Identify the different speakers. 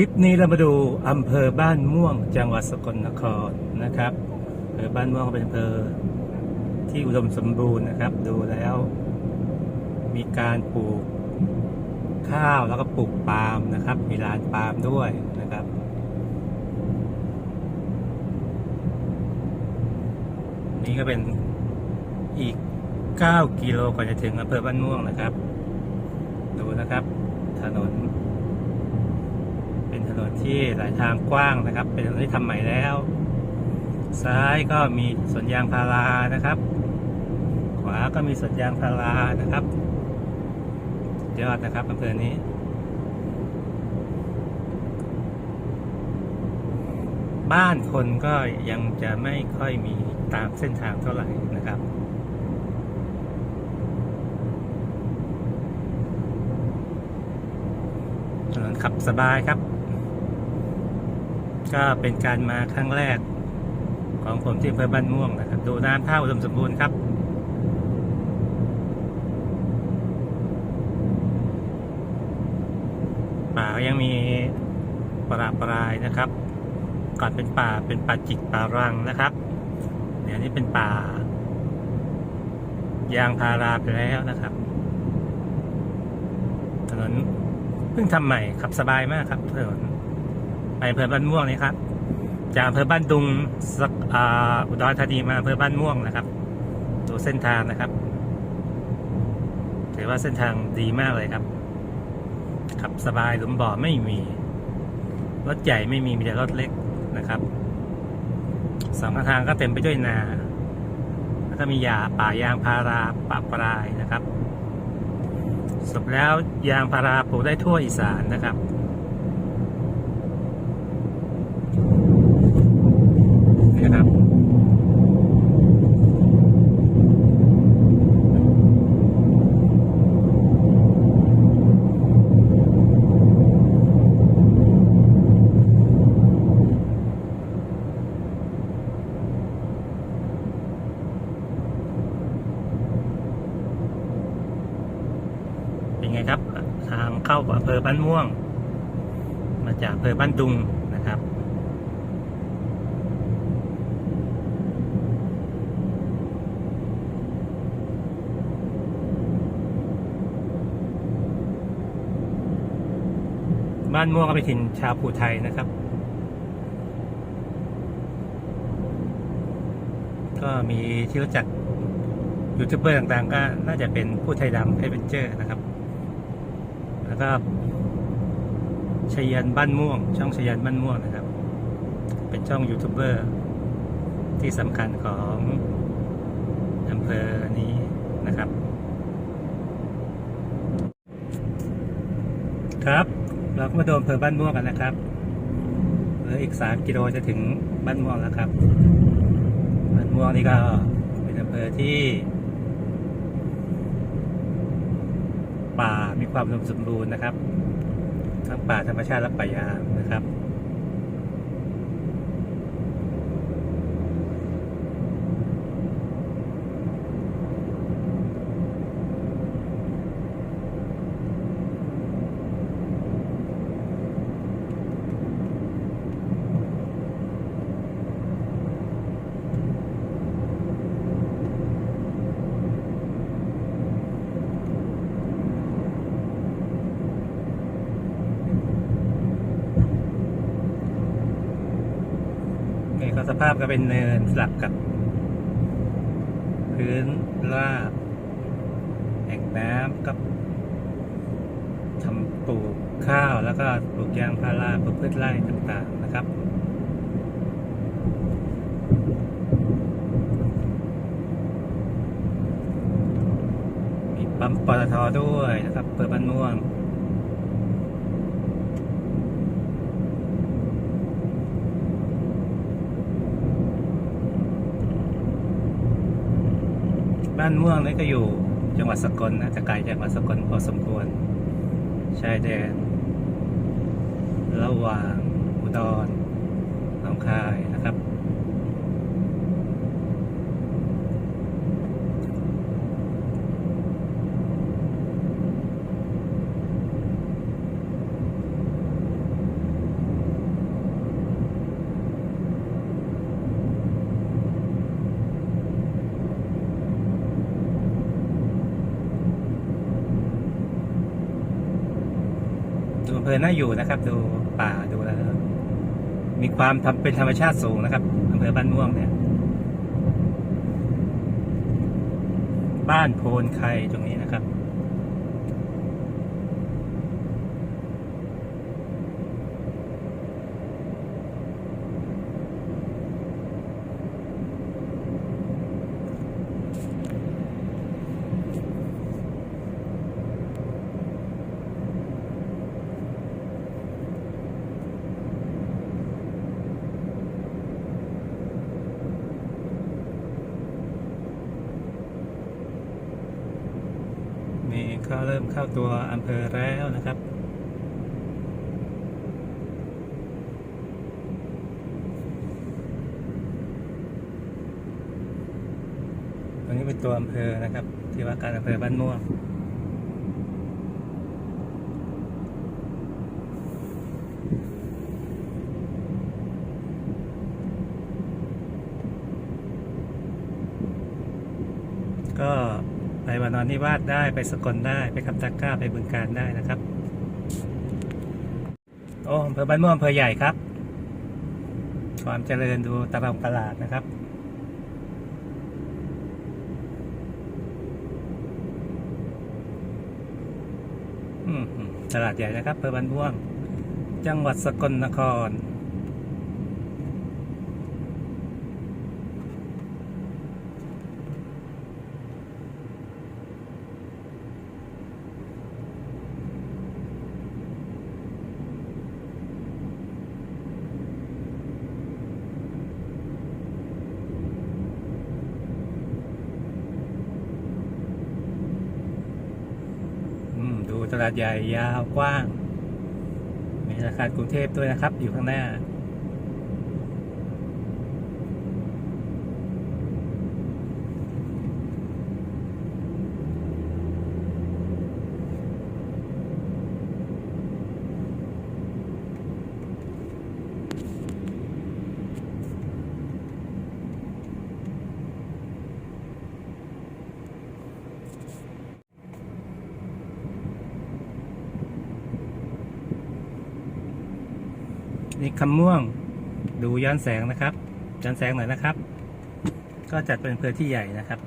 Speaker 1: ลิปนี้เรามาดูอำเภอบ้านม่วงจังหวัดสกลนครนะครับอำเภอบ้านม่วงเป็นอำเภอที่อุดมสมบูรณ์นะครับ ดูแล้ว มีการปลูกข้าวแล้วก็ปลูกปาล์มนะครับ มีลานปาล์มด้วยนะครับ นี่ก็เป็นอีก 9 กิโลก่อนจะถึงอำเภอบ้านม่วงนะครับ ดูนะครับ ถนน เป็นถนนที่หลายทางกว้างนะครับ เป็นถนนที่ทำใหม่แล้ว ซ้ายก็มีสวนยางพารานะครับ ขวาก็มีสวนยางพารานะครับยอดนะครับอำเภอนี้บ้านคนก็ยังจะไม่ค่อยมีตามเส้นทางเท่าไหร่นะครับ ถนนขับสบายครับ ก็เป็นการมาครั้งแรก ของผมที่อำเภอบ้านม่วงนะครับ ดูน้ำท่าอุดมสมบูรณ์ครับป่าก็ยังมีปราปรายนะครับ ก่อนเป็นป่าเป็นป่าจิกป่ารังนะครับเดี๋ยวนี้เป็นป่ายางพาราไปแล้วนะครับ ถนนเพิ่งทำใหม่ขับสบายมากครับถนน ไปอำเภอบ้านม่วงนี่ครับ จากอำเภอบ้านดุงสักอุดรธานีมาอำเภอบ้านม่วงนะครับ ดูเส้นทางนะครับถือว่าเส้นทางดีมากเลยครับ ขับสบายหลุมบ่อไม่มี รถใหญ่ไม่มีมีแต่รถเล็กนะครับสองข้างทางก็เต็มไปด้วยนาแล้วก็มีหญ้าป่ายางพาราป่าปรายนะครับสรุปแล้วยางพาราปลูกได้ทั่วอีสานนะครับ นี่นะครับ เป็นไงครับ ทางเข้า อำเภอบ้านม่วง มาจากอำเภอบ้านดุงนะครับ บ้านม่วงก็เป็นถิ่นชาวภูไทยนะครับ ก็มีที่รู้จักยูทูบเบอร์ต่างๆ ก็น่าจะเป็นผู้ไทยดำเอเวนเจอร์นะครับ แล้วก็ชยันบ้านม่วง ช่องชยันบ้านม่วงนะครับ เป็นช่องยูทูบเบอร์ที่สำคัญของอำเภอนี้นะครับ ครับ เราก็มาดนอำเภอบ้านม่วงกันนะครับเหลืออีกสามกิโลจะถึงบ้านม่วงแล้วครับ บ้านม่วงนี่ก็เป็นอำเภอที่ ป่ามีความอุดมสมบูรณ์นะครับ ทั้งป่าธรรมชาติและป่ายางนะครับ ภาพก็เป็นเนินสลับกับ พื้นราบแอ่งน้ำกับทำปลูกข้าวแล้วก็ปลูกยางพาราปลูกพืชไร่ต่างๆนะครับมีปั๊มปตทด้วยนะครับ เปิดบ้านม่วง บ้านม่วงนี่ก็อยู่จังหวัดสกลนะจะไกลจากจังหวัดสกลพอสมควรชายแดนระหว่างอุดรหนองคาย อน่าอยู่นะครับ ดูป่าดูแล้วมีความทำเป็นธรรมชาติสูงนะครับอำเภอบ้านม่วงเนี่ย บ้านโพนไคตรงนี้นะครับ นี่ก็เริ่มเข้าตัวอำเภอแล้วนะครับ ตรงนี้เป็นตัวอำเภอนะครับ ที่ว่าการอำเภอบ้านม่วง ก็ไปวา นอนนิวาสได้ไปสกลได้ไปคำตะกร้าไปบึงการได้นะครับ โอ้อำเภอบ้านม่วงอำเภอใหญ่ครับ ความเจริญดูตลาดตลาดนะครับตลาดใหญ่นะครับอำเภอบ้านม่วง จังหวัดสกลนคร อืมดูต ลาดใหญ่ยาวกว้าง มีธนาคารกรุงเทพด้วยนะครับ อยู่ข้างหน้า นี่คำม่วงดูย้อนแสงนะครับย้อนแสงหน่อยนะครับ ก็จัดเป็นอำเภอที่ใหญ่นะครับ